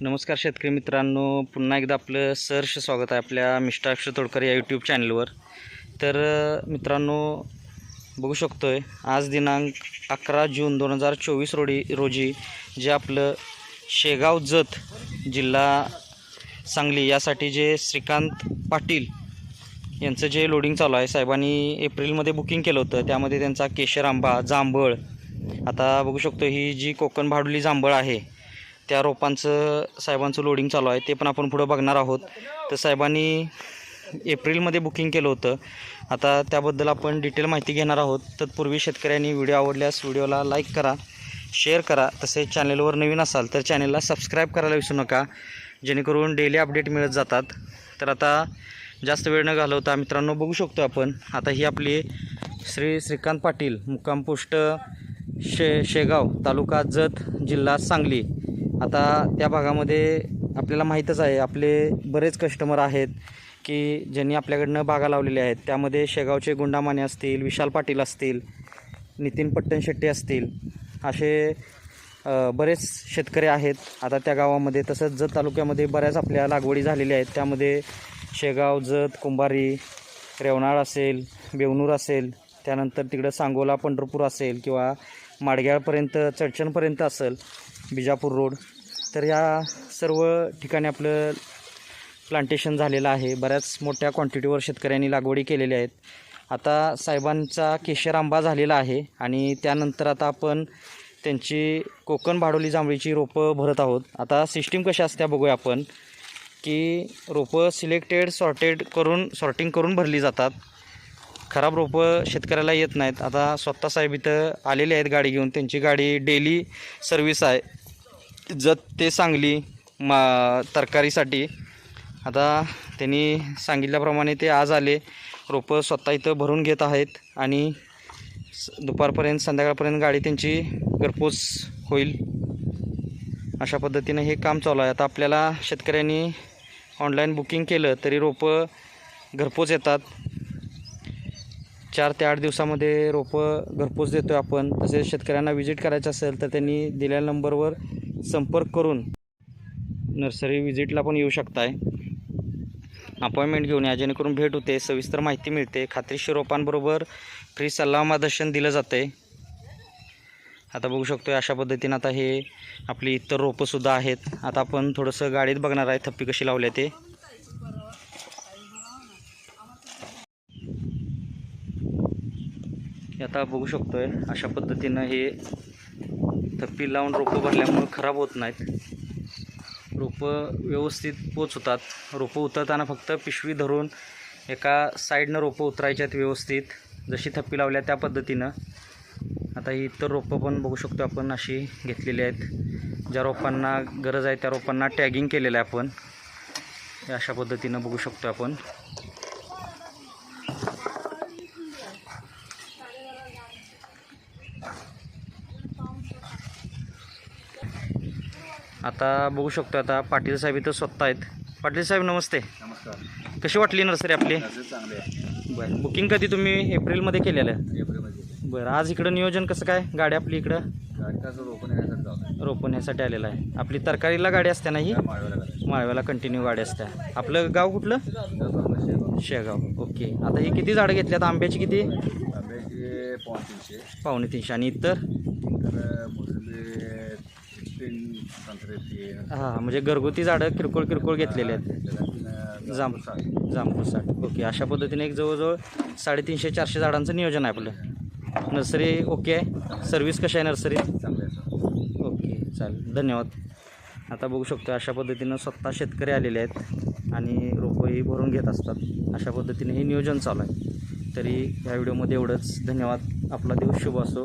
नमस्कार शेतकरी मित्रांनो पुन्हा एकदा आपलं सहर्ष स्वागत आहे आपल्या मिस्टर अक्षर तोडकर या यूट्यूब चॅनलवर तर मित्रांनो बघू शकतो आहे आज दिनांक अकरा जून दोन हजार चोवीस रोडी रोजी जे आपलं शेगाव जत जिल्हा सांगली यासाठी जे श्रीकांत पाटील यांचं जे लोडिंग चालू आहे साहेबांनी एप्रिलमध्ये बुकिंग केलं होतं. त्यामध्ये त्यांचा केशर आंबा जांभळ आता बघू शकतो ही जी कोकण भाडुली जांभळ आहे त्या रोपांचं साहेबांचं लोडिंग चालू आहे ते पण आपण पुढं बघणार आहोत. तर साहेबांनी एप्रिलमध्ये बुकिंग केलं होतं. आता त्याबद्दल आपण डिटेल माहिती घेणार आहोत. तत्पूर्वी शेतकऱ्यांनी व्हिडिओ आवडल्यास व्हिडिओला लाईक करा शेअर करा. तसेच चॅनेलवर नवीन असाल तर चॅनेलला सबस्क्राईब करायला विसरू नका. जेणेकरून डेली अपडेट मिळत जातात. तर आता जास्त वेळ न घालवता मित्रांनो बघू शकतो आपण. आता ही आपली श्री श्रीकांत पाटील मुक्काम पोस्ट शे शेगाव तालुका जत जिल्हा सांगली. आता त्या भागामध्ये आपल्याला माहीतच आहे आपले बरेच कस्टमर आहेत की ज्यांनी आपल्याकडनं बागा लावलेल्या आहेत. त्यामध्ये शेगावचे गुंडामाने असतील विशाल पाटील असतील नितीन पट्टण शेट्टी असतील असे बरेच शेतकरी आहेत. आता त्या गावामध्ये तसंच जत तालुक्यामध्ये बऱ्याच आपल्या लागवडी झालेल्या आहेत. त्यामध्ये शेगाव जत कुंभारी रेवनाळ असेल बेवनूर असेल त्यानंतर तिकडं सांगोला पंढरपूर असेल किंवा माडग्याळपर्यंत चडचणपर्यंत असेल बिजापूर रोड. तर या सर्व ठिकाणी आपलं प्लांटेशन झालेलं आहे. बऱ्याच मोठ्या क्वांटिटीवर शेतकऱ्यांनी लागवडी केलेल्या आहेत. आता साहेबांचा केशर आंबा झालेला आहे आणि त्यानंतर आता आपण त्यांची कोकण भाडोली जांभळीची रोपं भरत आहोत. आता सिस्टीम कशा असत्या बघूया आपण की रोपं सिलेक्टेड सॉर्टेड करून सॉर्टिंग करून भरली जातात. खराब रोपं शेतकऱ्याला येत नाहीत. आता स्वतः साहेब इथं आलेले आहेत गाडी घेऊन. त्यांची गाडी डेली सर्विस आहे. जत ते सांगली मा तरकारीसाठी. आता त्यांनी सांगितल्याप्रमाणे ते आज आले. रोपं स्वतः इथं भरून घेत आहेत आणि स- दुपारपर्यंत संध्याकाळपर्यंत गाडी त्यांची घरपोच होईल. अशा पद्धतीनं हे काम चालू आहे. आता आपल्याला शेतकऱ्यांनी ऑनलाईन बुकिंग केलं तरी रोपं घरपोच येतात. चार ते आठ दिवसामध्ये रोपं घरपोच देतो आहे आपण. तसेच शेतकऱ्यांना व्हिजिट करायचं असेल तर त्यांनी दिलेल्या नंबरवर संपर्क करून नर्सरी व्हिजिटला पण येऊ शकताय. अपॉइंटमेंट घेऊन या जेणेकरून भेट होते सविस्तर माहिती मिळते. खात्रीशीर रोपांबरोबर फ्री सल्ला मार्गदर्शन दिलं जाते आता बघू शकतो अशा पद्धतीनं आता हे आपली इतर रोपंसुद्धा आहेत. आता आपण थोडंसं गाडीत बघणार आहे थप्पी कशी लावली ते. आता बघू शकतोय अशा पद्धतीनं हे थप्पी लावून रोपं भरल्यामुळं खराब होत नाहीत. रोपं व्यवस्थित पोच होतात रोपं उतरताना फक्त पिशवी धरून एका साईडनं रोपं उतरायच्यात आहेत व्यवस्थित. जशी थप्पी लावल्या त्या पद्धतीनं. आता ही इतर रोपं पण बघू शकतो आपण अशी घेतलेली आहेत. ज्या रोपांना गरज आहे त्या रोपांना टॅगिंग केलेलं आहे आपण. अशा पद्धतीनं बघू शकतो आपण. आता बघू शकतो आता पाटील साहेब इथं स्वतः आहेत. पाटील साहेब नमस्ते. नमस्कार. कशी वाटली नर्सरी आपली? बरं. बुकिंग कधी तुम्ही एप्रिलमध्ये केलेलं? आहे एप्रिलमध्ये. बरं आज इकडं नियोजन कसं काय? गाडी आपली इकडं? गाडी कसं रोपण येण्यासाठी जाऊ रोपण ह्यासाठी आलेलं आहे. आपली तरकारीला गाडी असते ना ही? माळव्याला कंटिन्यू गाडी असते. आपलं गाव कुठलं? शेगाव. ओके. आता ही किती झाडं घेतली? आता आंब्याची किती? पावणे तीनशे. आणि इतर? तीन संत्रे तीन हां म्हणजे घरगुती झाडं किरकोळ किरकोळ घेतलेले आहेत. आहेत जांब जांभूळ साठ ओके अशा पद्धतीने एक जवळजवळ साडेतीनशे चारशे झाडांचं नियोजन आहे आपलं. नर्सरी ओके आहे. सर्विस कशी आहे नर्सरी? चांगले आहे सर. ओके चालेल. धन्यवाद. आता बघू शकतो अशा पद्धतीनं स्वतः शेतकरी आलेले आहेत आणि रोपंही भरून घेत असतात. अशा पद्धतीने हे नियोजन चालू आहे. तरी या व्हिडिओमध्ये एवढंच. धन्यवाद. आपला दिवस शुभ असो.